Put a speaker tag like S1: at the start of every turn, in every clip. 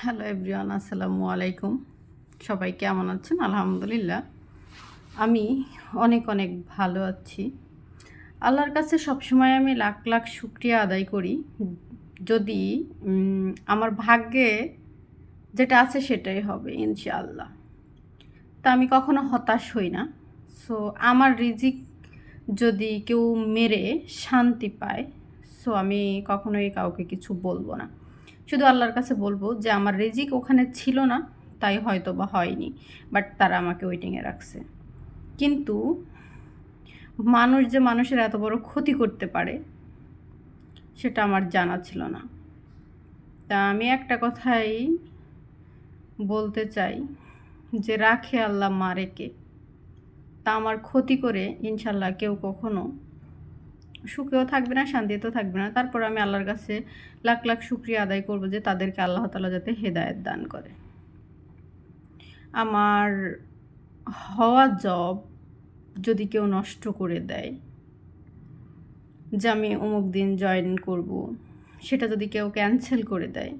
S1: Hello everyone, আসসালামু আলাইকুম। সবাই কেমন আছেন? আলহামদুলিল্লাহ। আমি অনেক অনেক ভালো আছি। আল্লাহর কাছে সবসময় আমি লাখ লাখ শুক্রিয়া আদায় করি। যদি আমার ভাগ্যে যেটা আছে সেটাই হবে, ইনশাআল্লাহ। তা আমি কখনো হতাশ হই না। সো, আমার রিজিক যদি কেউ মেরে শান্তি পায়, সো আমি কখনোই কাউকে কিছু বলব না। শুধু আল্লাহর কাছে বলব যে আমার রেজিক ওখানে ছিল না, তাই হয়তো বা হয়নি বাট তারা আমাকে ওয়েটিংয়ে রাখছে। কিন্তু মানুষ যে মানুষের এত বড় ক্ষতি করতে পারে, সেটা আমার জানা ছিল না। তা আমি একটা কথাই বলতে চাই যে রাখে আল্লাহ মারেকে, তা আমার ক্ষতি করে ইনশাল্লাহ কেউ কখনো সুখেও থাকবে না, শান্তিতেও থাকবে না। তারপর আমি আল্লাহর কাছে লাখ লাখ শুক্রিয়া আদায় করব যে তাদেরকে আল্লাহ তালা যাতে হেদায়েত দান করে। আমার হওয়া জব যদি কেউ নষ্ট করে দেয়, যে আমি অমুক দিন জয়েন করব, সেটা যদি কেউ ক্যান্সেল করে দেয়,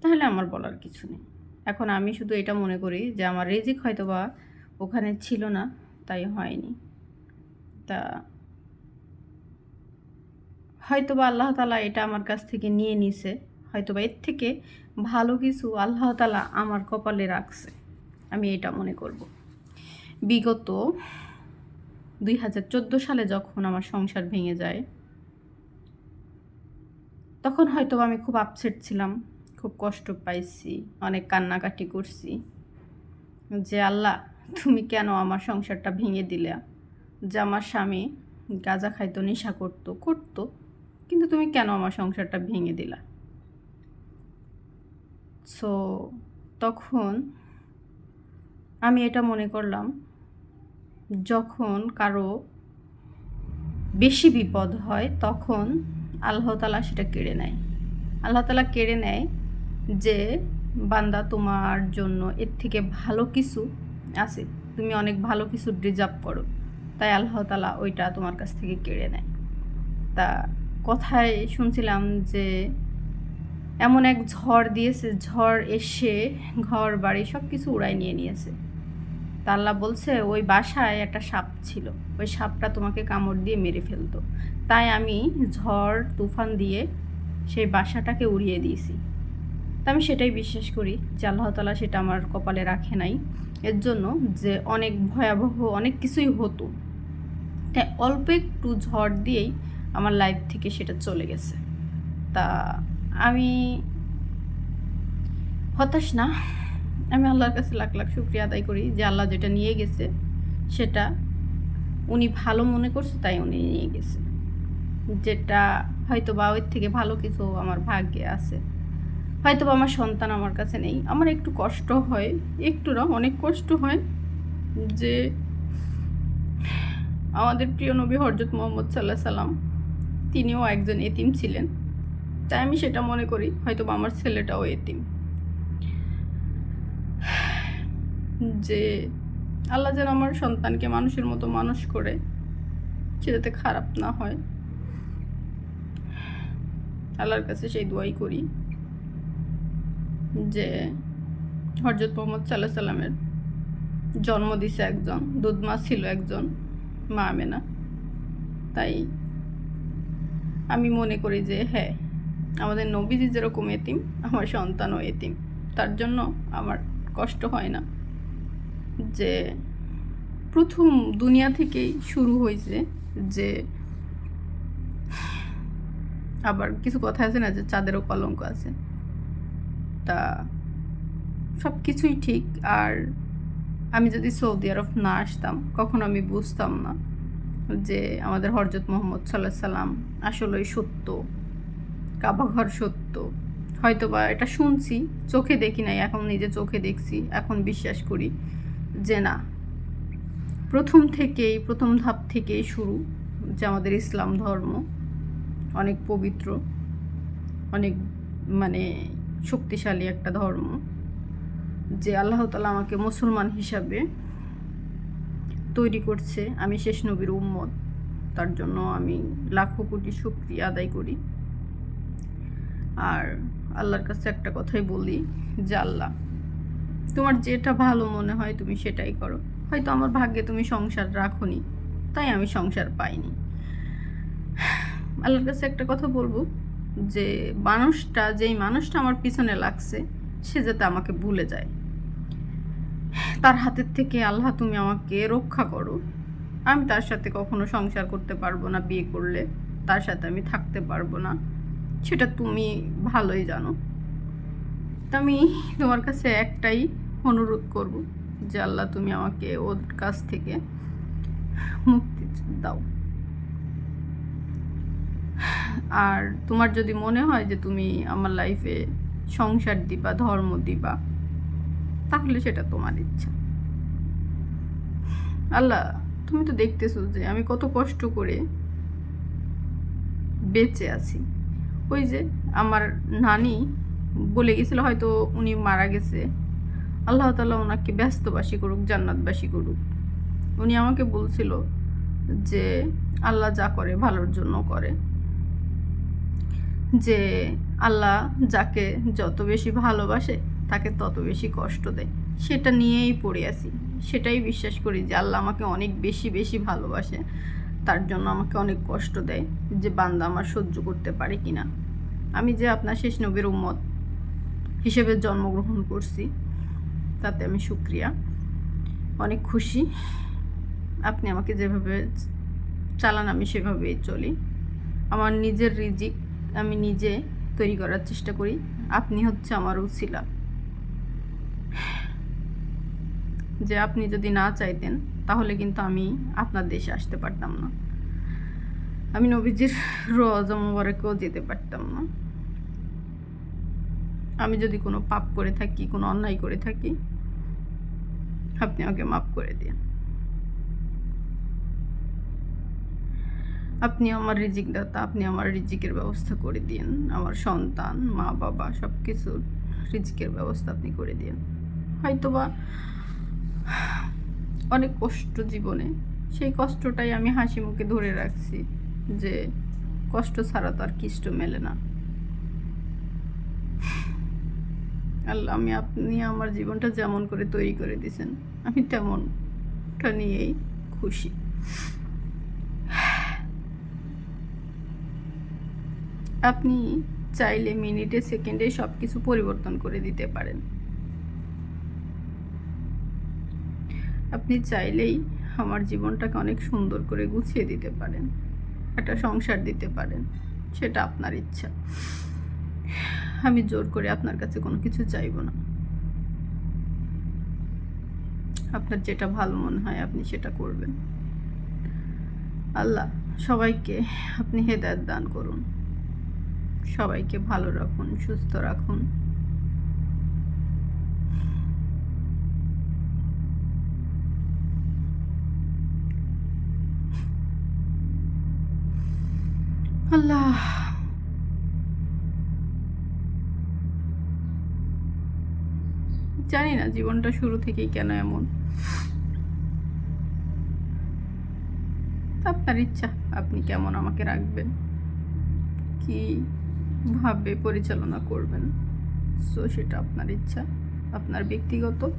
S1: তাহলে আমার বলার কিছু নেই। এখন আমি শুধু এটা মনে করি যে আমার রেজিক হয়তো বা ওখানে ছিল না, তাই হয়নি। তা হয়তো বা আল্লাহ তালা এটা আমার কাছ থেকে নিয়ে নিছে হয়তো বা এর থেকে ভালো কিছু আল্লাহ তালা আমার কপালে রাখছে, আমি এটা মনে করব। বিগত দুই হাজার চোদ্দ সালে যখন আমার সংসার ভেঙে যায়, তখন হয়তো আমি খুব আপসেট ছিলাম, খুব কষ্ট পাইছি, অনেক কান্নাকাটি করছি যে, আল্লাহ, তুমি কেন আমার সংসারটা ভেঙে দিলে? যে, আমার স্বামী গাঁজা খাইতো, নেশা করতো করতো। কিন্তু তুমি কেন আমার সংসারটা ভেঙে দিলা? সো তখন আমি এটা মনে করলাম, যখন কারও বেশি বিপদ হয়, তখন আল্লাহতালা সেটা কেড়ে নেয়। আল্লাহতালা কেড়ে নেয় যে, বান্দা তোমার জন্য এর থেকে ভালো কিছু আছে, তুমি অনেক ভালো কিছু ডিজার্ভ করো। তাই আল্লাহতালা ওইটা তোমার কাছ থেকে কেড়ে নেয়। তা কথায় শুনছিলাম যে এমন এক ঝড় দিয়েছে, ঝড় এসে ঘর, বাড়ি সব কিছু উড়াই নিয়ে নিয়েছে। তা আল্লাহ বলছে, ওই বাসায় একটা সাপ ছিল। ওই সাপটা তোমাকে কামড় দিয়ে মেরে ফেলতো। তাই আমি ঝড়, তুফান দিয়ে সেই বাসাটাকে উড়িয়ে দিয়েছি। তা আমি সেটাই বিশ্বাস করি যে আল্লাহ তালা সেটা আমার কপালে রাখে নাই। এর জন্য যে অনেক ভয়াবহ অনেক কিছুই হতো। তাই অল্প একটু ঝড় দিয়েই আমার লাইফ থেকে সেটা চলে গেছে। তা আমি হতাশ না। আমি আল্লাহর কাছে লাখ লাখ শুক্রিয়া আদায় করি যে আল্লাহ যেটা নিয়ে গেছে, সেটা উনি ভালো মনে করছে, তাই উনি নিয়ে গেছে। যেটা হয়তো বা ওর থেকে ভালো কিছু আমার ভাগ্যে আছে। হয়তো বা আমার সন্তান আমার কাছে নেই। আমার একটু কষ্ট হয়, একটু না, অনেক কষ্ট হয় যে আমাদের প্রিয় নবী হরজত মোহাম্মদ সাল্লাহ সাল্লাম তিনিও একজন এতিম ছিলেন। তাই আমি সেটা মনে করি, হয়তো আমার ছেলেটাও এতিম। যে আল্লাহ যেন আমার সন্তানকে মানুষের মতো মানুষ করে, সে যাতে খারাপ না হয়। আল্লাহর কাছে সেই দোয়াই করি যে হরজত মোহাম্মদ সাল্লাহ সাল্লামের জন্ম দিছে একজন দুধমা ছিল একজন, মা আমেনা। তাই আমি মনে করি যে হ্যাঁ আমাদের নবীজি যেরকম এতিম, আমার সন্তানও এতিম। তার জন্য আমার কষ্ট হয় না যে, প্রথম দুনিয়া থেকেই শুরু হয়েছে যে, আবার কিছু কথা আছে না যে, চাঁদেরও কলঙ্ক আছে। তা সব কিছুই ঠিক। আর আমি যদি সৌদি আরব না আসতাম, কখনো আমি বুঝতাম না। যে আমাদের হরজত মোহাম্মদ সাল্লাহ সাল্লাম আসলেই সত্য, কাবাঘর সত্য। হয়তো বা এটা শুনছি, চোখে দেখি নাই, এখন নিজে চোখে দেখছি, এখন বিশ্বাস করি যে না। প্রথম থেকেই, প্রথম ধাপ থেকেই শুরু যে আমাদের ইসলাম ধর্ম অনেক পবিত্র, অনেক মানে শক্তিশালী একটা ধর্ম যে আল্লাহ তালা আমাকে মুসলমান হিসাবে তৈরি করছে আমি শেষ নবীর উম্মত। তার জন্য আমি লাখো কোটি শুক্রিয়া আদায় করি। আর আল্লাহর কাছে একটা কথাই বলি যে, আল্লাহ, তোমার যেটা ভালো মনে হয় তুমি সেটাই করো। হয়তো আমার ভাগ্যে তুমি সংসার রাখোনি, তাই আমি সংসার পাইনি। আল্লাহর কাছে একটা কথা বলব যে, মানুষটা, যেই মানুষটা আমার পিছনে লাগছে, সে যাতে আমাকে ভুলে যায়। তার হাতের থেকে, আল্লাহ, তুমি আমাকে রক্ষা করো। আমি তার সাথে কখনো সংসার করতে পারব না, বিয়ে করলে তার সাথে আমি থাকতে পারব না। সেটা তুমি ভালোই জানো। তা আমি তোমার কাছে একটাই অনুরোধ করব যে, আল্লাহ, তুমি আমাকে ওর কাছ থেকে মুক্তি দাও। আর তোমার যদি মনে হয় যে, তুমি আমার লাইফে সংসার দিবা, ধর্ম দিবা তাহলে সেটা তোমার ইচ্ছা। আল্লাহ, তুমি তো দেখতেছো যে আমি কত কষ্ট করে বেঁচে আছি। ওই যে আমার নানি বলে গেছিল, হয়তো উনি মারা গেছে। আল্লাহ তালা ওনাকে ব্যস্তবাসী করুক, জান্নাতবাসী করুক। উনি আমাকে বলছিল যে আল্লাহ যা করে ভালোর জন্য করে। যে আল্লাহ যাকে যত বেশি ভালোবাসে তাকে তত বেশি কষ্ট দেয়। সেটা নিয়েই পড়ে আছি। সেটাই বিশ্বাস করি যে আল্লাহ আমাকে অনেক বেশি বেশি ভালোবাসে। তার জন্য আমাকে অনেক কষ্ট দেয় যে বান্দা আমার সহ্য করতে পারে কি না আমি যে আপনার শেষ নবীর উম্মত হিসেবে জন্মগ্রহণ করছি, তাতে আমি সুক্রিয়া অনেক খুশি। আপনি আমাকে যেভাবে চালান, আমি সেভাবেই চলি। আমার নিজের রিজিক আমি নিজে তৈরি করার চেষ্টা করি। আপনি হচ্ছে আমার উছিলা যে আপনি যদি না চাইতেন, তাহলে কিন্তু আমি আপনার দেশে আসতে পারতাম না। আমি নবীজির রোজা মোবারকেও যেতে পারতাম না। আমি যদি কোনো পাপ করে থাকি, কোনো অন্যায় করে থাকি, আপনি আমাকে মাফ করে দিন। আপনি আমার রিজিক দাতা আপনি আমার রিজিকের ব্যবস্থা করে দিন। আমার সন্তান, মা, বাবা সব কিছুর রিজিকের ব্যবস্থা আপনি করে দিন। হয়তোবা অনেক কষ্ট জীবনে। সেই কষ্টটাই আমি হাসি মুখে ধরে রাখছি যে কষ্ট ছাড়া তো আর কিষ্ট মেলে না। আল্লাহ, আমি আপনি আমার জীবনটা যেমন করে তৈরি করে দিয়েছেন, আমি তেমনটা নিয়েই খুশি। আপনি চাইলে মিনিটে, সেকেন্ডে সব কিছু পরিবর্তন করে দিতে পারেন। আপনি চাইলেই আমার জীবনটাকে অনেক সুন্দর করে গুছিয়ে দিতে পারেন, একটা সংসার দিতে পারেন, সেটা আপনার ইচ্ছা। আমি জোর করে আপনার কাছে কোনো কিছু চাইব না। আপনার যেটা ভালো মনে হয় আপনি সেটা করবেন। আল্লাহ, সবাইকে আপনি হেদায়ত দান করুন। সবাইকে ভালো রাখুন, সুস্থ রাখুন। আল্লাহ। জানি না জীবনটা শুরু থেকেই কেন এমন। আপনার ইচ্ছা, আপনি কেমন আমাকে রাখবেন? কি ভাবে পরিচালনা করবেন? সো, সেটা আপনার ইচ্ছা, আপনার ব্যক্তিগত।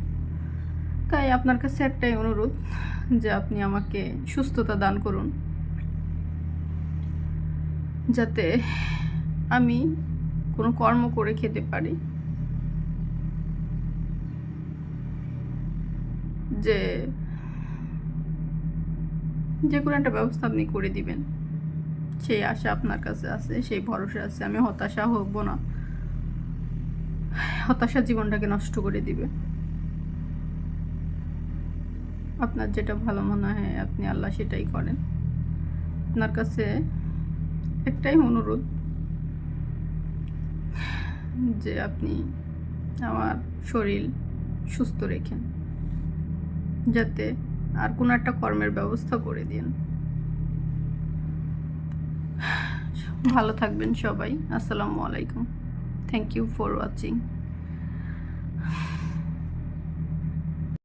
S1: তাই আপনার কাছে একটাই অনুরোধ, যে আপনি আমাকে সুস্থতা দান করুন। যাতে আমি কোনো কর্ম করে খেতে পারি। যে যে কোনো একটা ব্যবস্থা আপনি করে দিবেন। সেই আশা আপনার কাছে আছে, সেই ভরসা আছে। আমি হতাশা হব না। হতাশা জীবনটাকে নষ্ট করে দিবে। আপনার যেটা ভালো মনে হয় আপনি আল্লাহ সেটাই করেন। আপনার কাছে একটাই অনুরোধ যে আপনি আমার শরীর সুস্থ রেখেন, যাতে আর কোনো একটা কর্মের ব্যবস্থা করে দিন ভালো থাকবেন সবাই। আসসালামু আলাইকুম। Thank you for watching